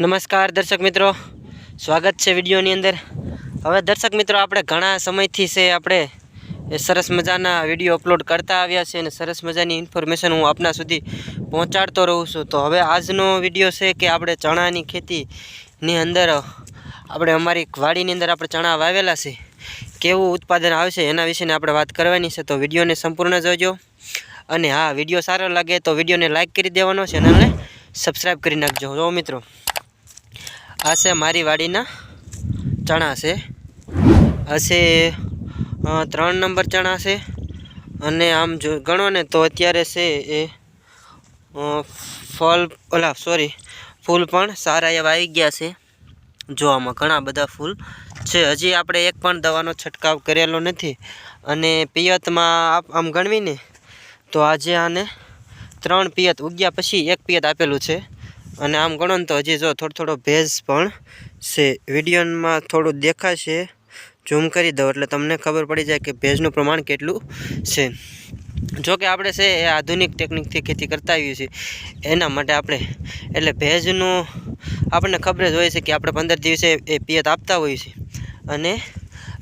નમસ્કાર દર્શક મિત્રો. સ્વાગત છે વિડીયોની અંદર. હવે દર્શક મિત્રો, આપણે ઘણા સમયથી છે આપણે એ સરસ મજાના વીડિયો અપલોડ કરતા આવ્યા છે અને સરસ મજાની ઇન્ફોર્મેશન હું આપના સુધી પહોંચાડતો રહું છું. તો હવે આજનો વીડિયો છે કે આપણે ચણાની ખેતીની અંદર, આપણે અમારી વાડીની અંદર આપણે ચણા વાવેલા છે. કેવું ઉત્પાદન આવશે એના વિશેની આપણે વાત કરવાની છે. તો વિડીયોને સંપૂર્ણ જોજો. અને હા, વીડિયો સારો લાગે તો વિડીયોને લાઇક કરી દેવાનો, ચેનલને સબસ્ક્રાઈબ કરી નાખજો. જો મિત્રો આ છે મારી વાડીના ચણા છે. હશે ત્રણ નંબર ચણા છે. અને આમ જો ગણો ને તો અત્યારે છે એ ફળ ઓલા સોરી ફૂલ પણ સારા એવા આવી ગયા છે. જો આમાં ઘણા બધા ફૂલ છે. હજી આપણે એક પણ દવાનો છંટકાવ કરેલો નથી. અને પિયતમાં આમ ગણવીને તો આજે આને ત્રણ પિયત ઉગ્યા પછી એક પિયત આપેલું છે. અને આમ ગણો ને તો હજી જો થોડો થોડો ભેજ પણ છે. વિડીયોમાં થોડું દેખાશે. ઝૂમ કરી દઉં એટલે તમને ખબર પડી જાય કે ભેજનું પ્રમાણ કેટલું છે. જો કે આપણે છે એ આધુનિક ટેકનિકથી ખેતી કરતા આવીએ છીએ. એના માટે આપણે, એટલે ભેજનું આપણને ખબર જ હોય છે કે આપણે પંદર દિવસે એ પિયત આપતા હોઈએ છીએ. અને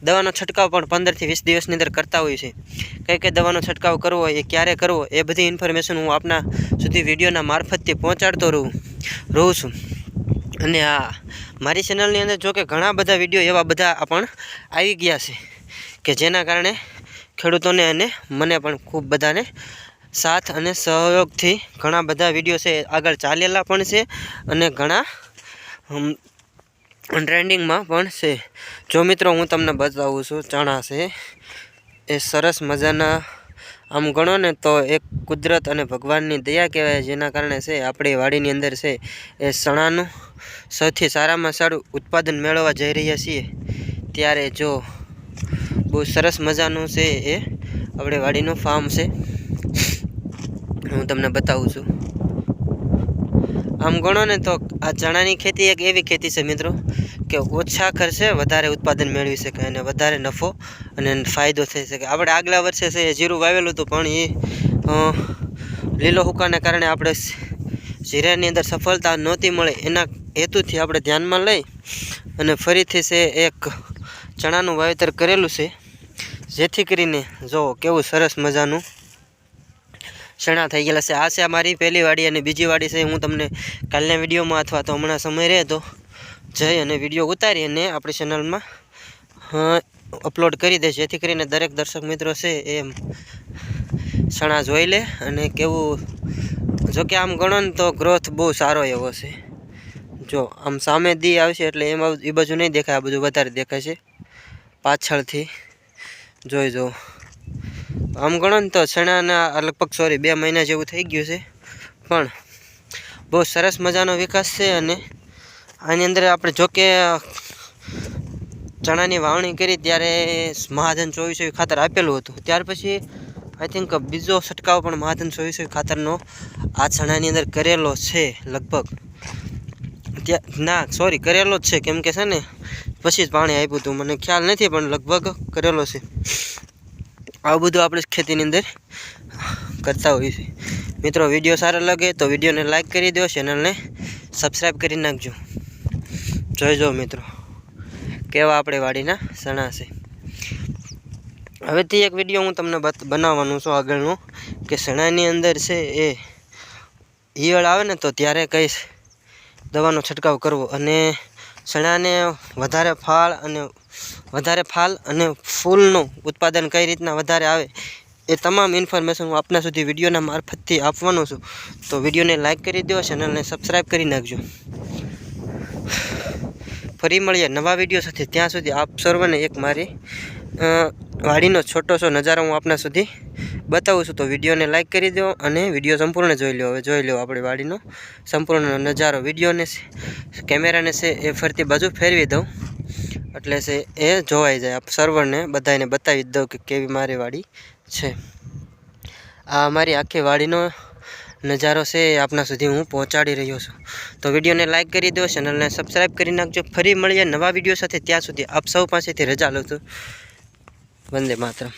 દવાનો છંટકાવ પણ પંદરથી વીસ દિવસની અંદર કરતા હોઈએ છીએ કઈ કઈ દવાનો છંટકાવ કરવો એ ક્યારે કરવો એ બધી ઇન્ફોર્મેશન હું આપના સુધી વિડીયોના મારફતથી પહોંચાડતો રહું રહું છું. અને આ મારી ચેનલની અંદર જો કે ઘણા બધા વીડિયો એવા બધા પણ આવી ગયા છે, કે જેના કારણે ખેડૂતોને અને મને પણ ખૂબ બધાને સાથ અને સહયોગથી ઘણા બધા વીડિયો છે, આગળ ચાલેલા પણ છે અને ઘણા ટ્રેન્ડિંગમાં પણ છે. જો મિત્રો, હું તમને બતાવું છું, ચણા છે. એ સરસ મજાના, આમ ગણો ને તો એક કુદરત અને ભગવાનની દયા કહેવાય, જેના કારણે છે, આપણી વાડીની અંદર છે, એ ચણાનું સૌથી સારામાં સારું ઉત્પાદન મેળવવા જઈ રહ્યા છીએ. ત્યારે જો, બહુ સરસ મજાનું છે એ, આપણે વાડીનું ફાર્મ છે. હું તમને બતાવું છું. આમ ગણો ને તો આ ચણાની ખેતી એક એવી ખેતી છે મિત્રો કે ઓછા ખર્ચે વધારે ઉત્પાદન મેળવી શકાય અને વધારે નફો અને ફાયદો થઈ શકે. આપણે આગલા વર્ષે છે જીરું વાવેલું હતું, પણ એ લીલો હુકાને કારણે આપણે જીરાની અંદર સફળતા નહોતી મળે. એના હેતુથી આપણે ધ્યાનમાં લઈ અને ફરીથી છે એક ચણાનું વાવેતર કરેલું છે. જેથી કરીને જો કેવું સરસ મજાનું ચણા થઈ ગયેલા છે. આ છે મારી પહેલી વાડી અને બીજી વાડી છે. હું તમને કાલના વિડીયોમાં અથવા તો હમણાં સમય રહે તો જઈ અને વીડિયો ઉતારી અને આપણી ચેનલમાં અપલોડ કરી દે. જેથી કરીને દરેક દર્શક મિત્રો છે એ શણા જોઈ લે અને કેવું જોકે આમ ગણો ને તો ગ્રોથ બહુ સારો એવો છે. જો, આમ સામે દી આવશે એટલે એમાં એ બાજુ નહીં દેખાય, આ બધું વધારે દેખાય છે. પાછળથી જોઈ જો. આમ ગણો ને તો ચણાના લગભગ સોરી બે મહિના જેવું થઈ ગયું છે. પણ બહુ સરસ મજાનો વિકાસ છે અને આની અંદર આપણે જોકે ચણાની વાવણી કરી ત્યારે મહાજન ચોવીસો ખાતર આપેલું હતું. ત્યાર પછી આઈ થિંક બીજો છંટકાવ પણ મહાજન ચોવીસો ખાતરનો આ ચણાની અંદર કરેલો છે લગભગ. ત્યાં, ના સોરી કરેલો જ છે. કેમ કે છે ને, પછી જ પાણી આપ્યું હતું. મને ખ્યાલ નથી, પણ લગભગ કરેલો છે. આવું બધું આપણે ખેતીની અંદર કરતા હોઈએ છીએ. મિત્રો, વીડિયો સારો લાગે તો વિડીયોને લાઇક કરી દો ચેનલને સબસ્ક્રાઈબ કરી નાખજો. જોઈ જોઈજો મિત્રો, કેવા આપણે વાડીના સણા છે. હવેથી એક વીડિયો હું તમને બનાવવાનું છું આગળનું, કે સણાની અંદર છે એ ઈયળ આવે ને તો ત્યારે કઈ દવાનો છંટકાવ કરવો અને સણાને વધારે ફાળ અને વધારે ફાલ અને ફૂલનું ઉત્પાદન કઈ રીતના વધારે આવે એ તમામ ઇન્ફોર્મેશન હું આપના સુધી વિડીયોના મારફતથી આપવાનો છું. તો વિડીયોને લાઇક કરી દો ચેનલને સબસ્ક્રાઈબ કરી નાખજો. ફરી મળીએ નવા વીડિયો સાથે. ત્યાં સુધી આપ સર્વને એક મારી વાડીનો છોટો સો નજારો હું આપના સુધી બતાવું છું. તો વિડીયોને લાઇક કરી દો અને વીડિયો સંપૂર્ણ જોઈ લો. હવે જોઈ લો આપણી વાડીનો સંપૂર્ણ નજારો. વિડીયોને કેમેરાને છે એ ફરતી બાજુ ફેરવી દઉં. એટલે છે, એ જોવાઈ જાય. આપ સર્વરને બધાને બતાવી દઉં કે કેવી મારી વાડી છે. આ અમારી આખી વાડીનો નજારો છે એ આપના સુધી હું પહોંચાડી રહ્યો છું. તો વિડીયોને લાઇક કરી દો, ચેનલને સબસ્ક્રાઈબ કરી નાખજો. ફરી મળીએ નવા વીડિયો સાથે. ત્યાં સુધી આપ સૌ પાસેથી રજા લઉં છું. વંદે માતરમ.